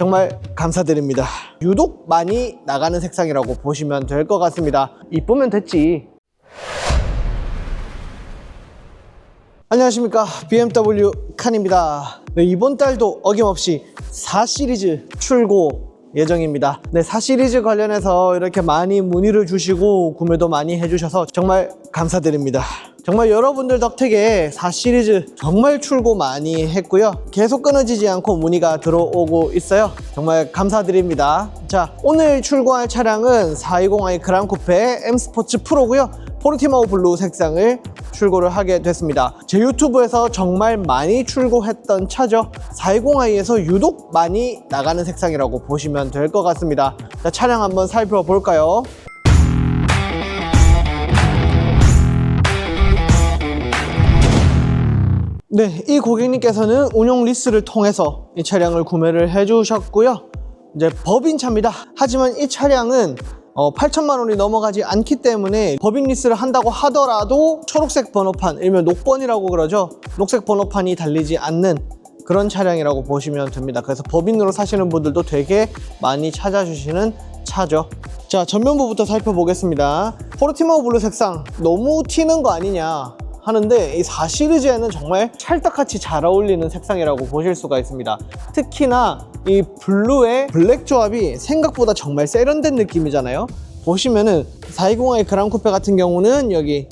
정말 감사드립니다. 유독 많이 나가는 색상이라고 보시면 될 것 같습니다. 이쁘면 됐지. 안녕하십니까 BMW 칸입니다 네, 이번 달도 어김없이 4 시리즈 출고 예정입니다 네, 4 시리즈 관련해서 이렇게 많이 문의를 주시고 구매도 많이 해주셔서 정말 감사드립니다 정말 여러분들 덕택에 4 시리즈 정말 출고 많이 했고요 계속 끊어지지 않고 문의가 들어오고 있어요 정말 감사드립니다 자 오늘 출고할 차량은 420i 그랑 쿠페 M 스포츠 프로고요 포르티마오 블루 색상을 출고를 하게 됐습니다. 제 유튜브에서 정말 많이 출고했던 차죠. 420i에서 유독 많이 나가는 색상이라고 보시면 될 것 같습니다. 자, 차량 한번 살펴볼까요? 네, 이 고객님께서는 운용 리스를 통해서 이 차량을 구매를 해주셨고요. 이제 법인차입니다. 하지만 이 차량은 어, 8천만 원이 넘어가지 않기 때문에 법인 리스를 한다고 하더라도 초록색 번호판, 일명 녹번이라고 그러죠. 녹색 번호판이 달리지 않는 그런 차량이라고 보시면 됩니다. 그래서 법인으로 사시는 분들도 되게 많이 찾아주시는 차죠. 자, 전면부부터 살펴보겠습니다. 포르티마오 블루 색상 너무 튀는 거 아니냐 하는데 이 4 시리즈에는 정말 찰떡같이 잘 어울리는 색상이라고 보실 수가 있습니다. 특히나 이 블루의 블랙 조합이 생각보다 정말 세련된 느낌이잖아요. 보시면은 420i 그랑 쿠페 같은 경우는 여기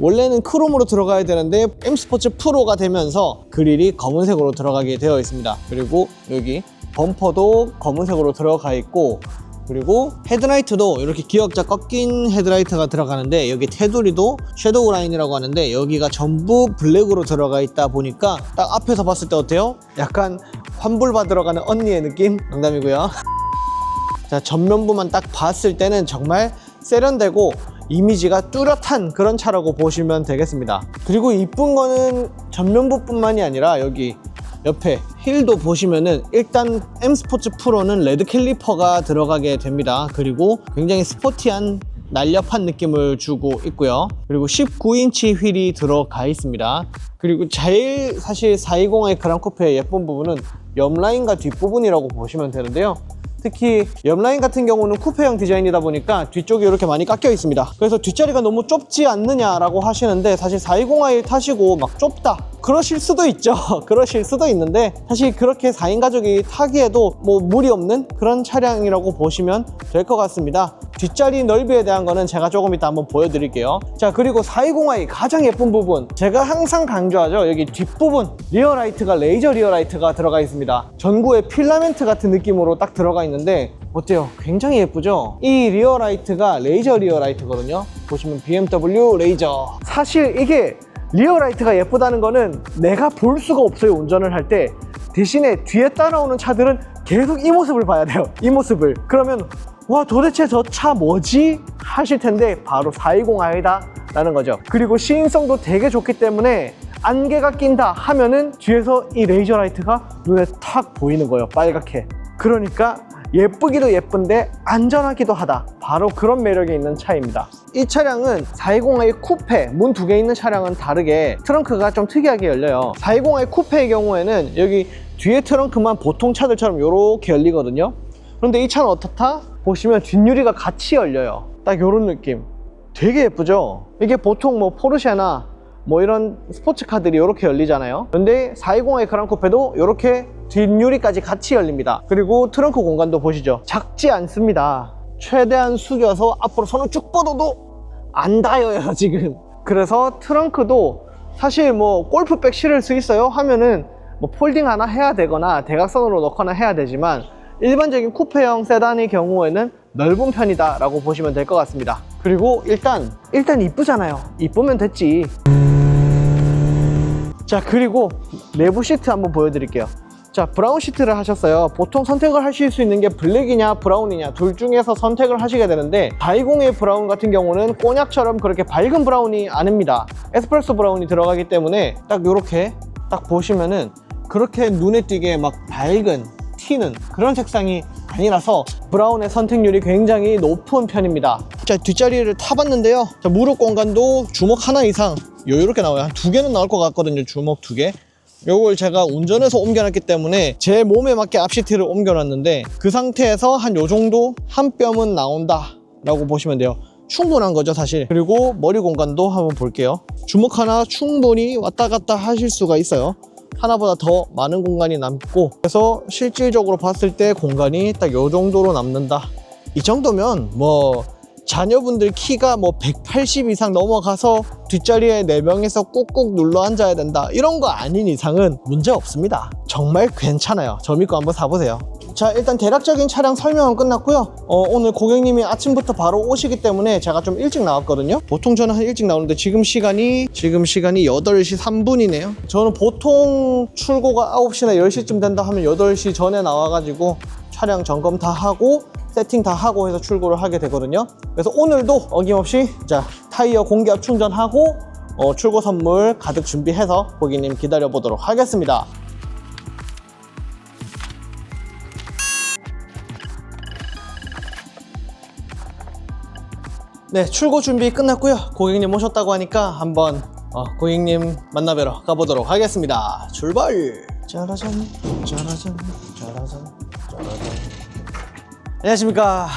원래는 크롬으로 들어가야 되는데 M 스포츠 프로가 되면서 그릴이 검은색으로 들어가게 되어 있습니다. 그리고 여기 범퍼도 검은색으로 들어가 있고 그리고 헤드라이트도 이렇게 기역자 꺾인 헤드라이트가 들어가는데 여기 테두리도 섀도우 라인이라고 하는데 여기가 전부 블랙으로 들어가 있다 보니까 딱 앞에서 봤을 때 어때요? 약간 환불 받으러 가는 언니의 느낌? 농담이고요. 자 전면부만 딱 봤을 때는 정말 세련되고 이미지가 뚜렷한 그런 차라고 보시면 되겠습니다. 그리고 이쁜 거는 전면부뿐만이 아니라 여기 옆에 힐도 보시면은 일단 M 스포츠 프로는 레드 캘리퍼가 들어가게 됩니다. 그리고 굉장히 스포티한 날렵한 느낌을 주고 있고요. 그리고 19인치 휠이 들어가 있습니다. 그리고 제일 사실 420의 그랑코페의 예쁜 부분은 옆라인과 뒷부분이라고 보시면 되는데요. 특히 옆라인 같은 경우는 쿠페형 디자인이다 보니까 뒤쪽이 이렇게 많이 깎여 있습니다. 그래서 뒷자리가 너무 좁지 않느냐라고 하시는데 사실 420i 타시고 막 좁다 그러실 수도 있죠. 그러실 수도 있는데 사실 그렇게 4인 가족이 타기에도 뭐 무리 없는 그런 차량이라고 보시면 될 것 같습니다. 뒷자리 넓이에 대한 거는 제가 조금 이따 한번 보여드릴게요. 자 그리고 420i 가장 예쁜 부분 제가 항상 강조하죠. 여기 뒷부분 리어라이트가 레이저 리어라이트가 들어가 있습니다. 전구에 필라멘트 같은 느낌으로 딱 들어가 있는데 어때요? 굉장히 예쁘죠? 이 리어라이트가 레이저 리어라이트거든요. 보시면 BMW 레이저. 사실 이게 리어라이트가 예쁘다는 거는 내가 볼 수가 없어요. 운전을 할 때. 대신에 뒤에 따라오는 차들은 계속 이 모습을 봐야 돼요. 이 모습을. 그러면 와 도대체 저 차 뭐지? 하실 텐데 바로 420i다 라는 거죠. 그리고 시인성도 되게 좋기 때문에 안개가 낀다 하면은 뒤에서 이 레이저 라이트가 눈에 탁 보이는 거예요. 빨갛게. 그러니까 예쁘기도 예쁜데 안전하기도 하다. 바로 그런 매력이 있는 차입니다. 이 차량은 420i 쿠페 문 두 개 있는 차량은 다르게 트렁크가 좀 특이하게 열려요. 420i 쿠페의 경우에는 여기 뒤에 트렁크만 보통 차들처럼 이렇게 열리거든요. 그런데 이 차는 어떻다? 보시면 뒷유리가 같이 열려요. 딱 이런 느낌. 되게 예쁘죠? 이게 보통 뭐 포르쉐나 뭐 이런 스포츠카들이 이렇게 열리잖아요. 근데 420의 그랑코페도 이렇게 뒷유리까지 같이 열립니다. 그리고 트렁크 공간도 보시죠. 작지 않습니다. 최대한 숙여서 앞으로 손을 쭉 뻗어도 안 닿아요, 지금. 그래서 트렁크도 사실 뭐 골프백 실을 수 있어요 하면은 뭐 폴딩 하나 해야 되거나 대각선으로 넣거나 해야 되지만 일반적인 쿠페형 세단의 경우에는 넓은 편이다 라고 보시면 될 것 같습니다. 그리고 일단 일단 이쁘잖아요. 이쁘면 됐지. 자 그리고 내부 시트 한번 보여드릴게요. 자 브라운 시트를 하셨어요. 보통 선택을 하실 수 있는 게 블랙이냐 브라운이냐 둘 중에서 선택을 하시게 되는데 420의 브라운 같은 경우는 꼬냑처럼 그렇게 밝은 브라운이 아닙니다. 에스프레소 브라운이 들어가기 때문에 딱 이렇게 딱 보시면은 그렇게 눈에 띄게 막 밝은 튀는 그런 색상이 아니라서 브라운의 선택률이 굉장히 높은 편입니다. 자 뒷자리를 타봤는데요. 자, 무릎 공간도 주먹 하나 이상. 요 이렇게 나와요. 한 두 개는 나올 것 같거든요 주먹 두개. 요걸 제가 운전해서 옮겨놨기 때문에 제 몸에 맞게 앞시트를 옮겨놨는데 그 상태에서 한 요 정도 한 뼘은 나온다 라고 보시면 돼요. 충분한 거죠 사실. 그리고 머리 공간도 한번 볼게요. 주먹 하나 충분히 왔다 갔다 하실 수가 있어요 하나보다 더 많은 공간이 남고 그래서 실질적으로 봤을 때 공간이 딱요 정도로 남는다. 이 정도면 뭐 자녀분들 키가 뭐 180 이상 넘어가서 뒷자리에 4명에서 꾹꾹 눌러 앉아야 된다. 이런 거 아닌 이상은 문제 없습니다. 정말 괜찮아요. 저 믿고 한번 사보세요 자 일단 대략적인 차량 설명은 끝났고요. 어, 오늘 고객님이 아침부터 바로 오시기 때문에 제가 좀 일찍 나왔거든요. 보통 저는 한 일찍 나오는데 지금 시간이 지금 시간이 8시 3분이네요. 저는 보통 출고가 9시나 10시쯤 된다 하면 8시 전에 나와가지고 차량 점검 다 하고 세팅 다 하고 해서 출고를 하게 되거든요. 그래서 오늘도 어김없이 자 타이어 공기압 충전하고 어, 출고 선물 가득 준비해서 고객님 기다려 보도록 하겠습니다 네 출고 준비 끝났고요. 고객님 오셨다고 하니까 한번 어, 고객님 만나뵈러 가보도록 하겠습니다. 출발! 짜라잔 짜라잔 짜라잔 짜라잔. 안녕하십니까?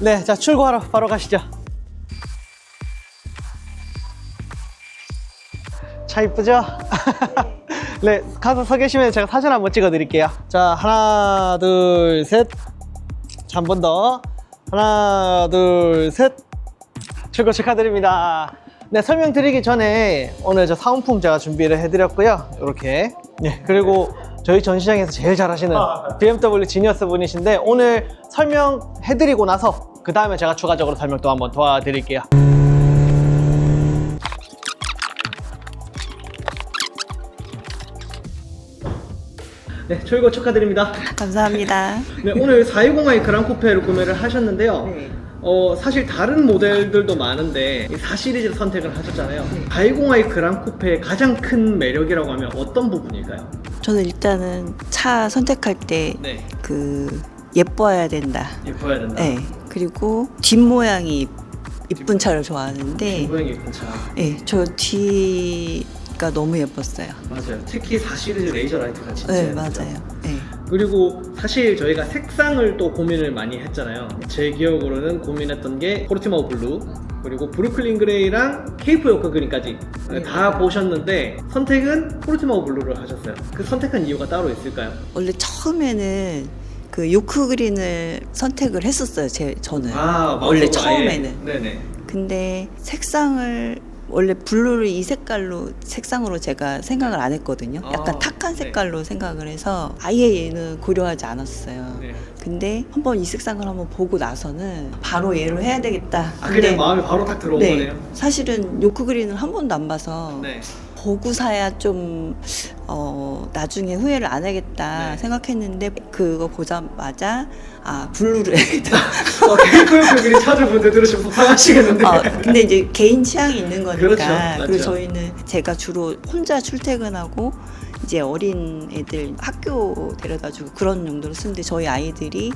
네 자 출고하러 바로 가시죠. 차 이쁘죠? 네 가서 서 계시면 제가 사진 한번 찍어 드릴게요. 자 하나 둘셋. 한번 더. 하나 둘 셋 출고 축하드립니다. 네, 설명드리기 전에 오늘 저 사은품 제가 준비를 해드렸고요. 이렇게. 네, 그리고 저희 전시장에서 제일 잘하시는 BMW 지니어스 분이신데 오늘 설명해드리고 나서 그 다음에 제가 추가적으로 설명 또 한번 도와드릴게요. 네, 출고 축하드립니다. 감사합니다. 네, 오늘 420i 그랑 쿠페를 구매를 하셨는데요. 네. 어, 사실 다른 모델들도 많은데 이 4시리즈를 선택을 하셨잖아요. 420i 그랑 쿠페의 가장 큰 매력이라고 하면 어떤 부분일까요? 저는 일단은 차 선택할 때 네, 그 예뻐야 된다. 예뻐야 된다. 네. 그리고 뒷 모양이 이쁜 차를 좋아하는데, 모양이 예쁜 차. 네, 저 뒤가 너무 예뻤어요. 맞아요. 특히 4시리즈 레이저 라이트가 진짜 네, 예쁘죠. 맞아요. 네. 그리고 사실 저희가 색상을 또 고민을 많이 했잖아요. 제 기억으로는 고민했던 게 포르티마오 블루 그리고 브루클린 그레이랑 케이프 요크 그린까지 네, 다. 보셨는데 선택은 포르티마오 블루를 하셨어요. 그 선택한 이유가 따로 있을까요? 원래 처음에는 그 요크 그린을 선택을 했었어요. 제 저는. 아, 원래 처음에는. 네네. 근데 색상을 원래 블루를 이 색깔로 색상으로 제가 생각을 안 했거든요. 약간 아, 탁한 네. 색깔로 생각을 해서 아예 얘는 고려하지 않았어요. 네. 근데 한번 이 색상을 한번 보고 나서는 바로 얘로 해야 되겠다. 아 그냥 마음이 바로 딱 들어온 네, 거네요. 사실은 요크 그린을 한 번도 안 봐서 네. 보고 사야 좀 어, 나중에 후회를 안 하겠다 네. 생각했는데 그거 보자마자 아 블루를 해야겠다. 어, 찾은 분들 들으시면 속상하시겠는데. 어, 근데 이제 개인 취향이 있는 거니까. 그렇죠. 그리고 저희는 제가 주로 혼자 출퇴근하고 이제 어린 애들 학교 데려다주고 그런 용도로 쓰는데 저희 아이들이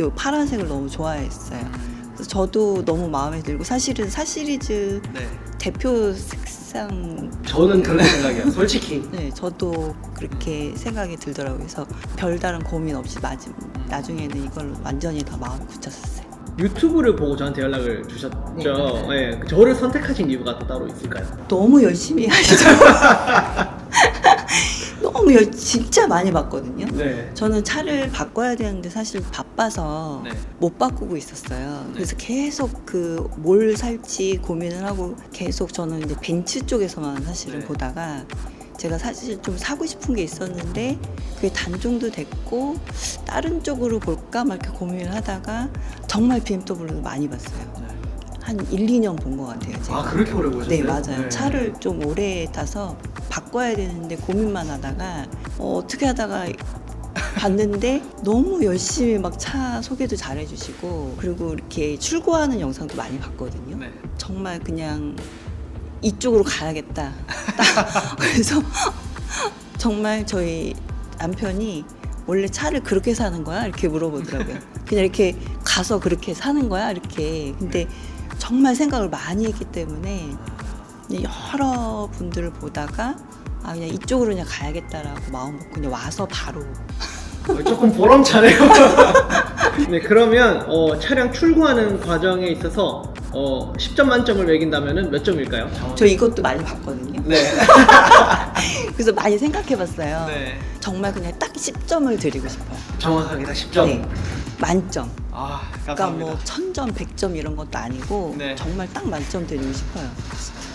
요 파란색을 너무 좋아했어요. 저도 너무 마음에 들고 사실은 4시리즈 네. 대표 색상 저는 그런 생각이에요. 솔직히. 네, 저도 그렇게 생각이 들더라고요. 그래서 별다른 고민 없이 마지, 나중에는 이걸로 완전히 다 마음을 굳혔었어요. 유튜브를 보고 저한테 연락을 주셨죠. 네. 네, 저를 선택하신 이유가 또 따로 있을까요? 너무 열심히 하시더 라고요. 너무 열, 진짜 많이 봤거든요. 네. 저는 차를 바꿔야 되는데 사실 바빠서 네. 못 바꾸고 있었어요. 그래서 계속 그 뭘 살지 고민을 하고 계속 저는 이제 벤츠 쪽에서만 사실은 네. 보다가 제가 사실 좀 사고 싶은 게 있었는데 그게 단종도 됐고 다른 쪽으로 볼까 막 이렇게 고민을 하다가 정말 BMW를 많이 봤어요. 한 1, 2년 본 것 같아요. 제가. 아 그렇게 오래 보셨어요? 네 맞아요 차를 좀 오래 타서 바꿔야 되는데 고민만 하다가 어, 어떻게 하다가 봤는데 너무 열심히 막 차 소개도 잘 해주시고 그리고 이렇게 출고하는 영상도 많이 봤거든요 네. 정말 그냥 이쪽으로 가야겠다 딱 그래서 정말 저희 남편이 원래 차를 그렇게 사는 거야 이렇게 물어보더라고요 그냥 이렇게 가서 그렇게 사는 거야 이렇게 근데 정말 생각을 많이 했기 때문에 여러 분들을 보다가 아 그냥 이쪽으로 그냥 가야겠다라고 마음 먹고 그냥 와서 바로 어, 조금 보람차네요. 네, 그러면 어, 차량 출고하는 과정에 있어서 어, 10점 만점을 매긴다면 몇 점일까요? 저 이것도 많이 봤거든요. 네. 그래서 많이 생각해봤어요. 네. 정말 그냥 딱 10점을 드리고 싶어요. 정확하게 다 10점. 네. 만점. 아, 그러니까 뭐 천점, 백점 이런 것도 아니고 네. 정말 딱 만점 드리고 싶어요.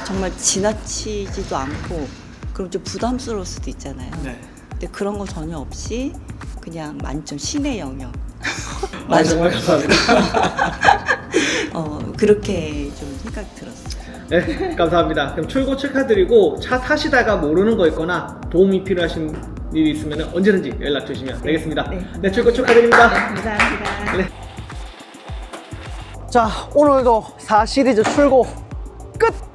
정말 지나치지도 않고 그럼 좀 부담스러울 수도 있잖아요. 네. 근데 그런 거 전혀 없이 그냥 만점 신의 영역. 아, 맞아. 정말 감사합니다. 어 그렇게 좀 생각 들었어요. 네, 감사합니다. 그럼 출고 축하드리고 차 타시다가 모르는 거 있거나 도움이 필요하신 일이 있으면 언제든지 연락 주시면 되겠습니다. 네. 네, 출고 축하드립니다. 감사합니다. 네. 자, 오늘도 4 시리즈 출고 끝!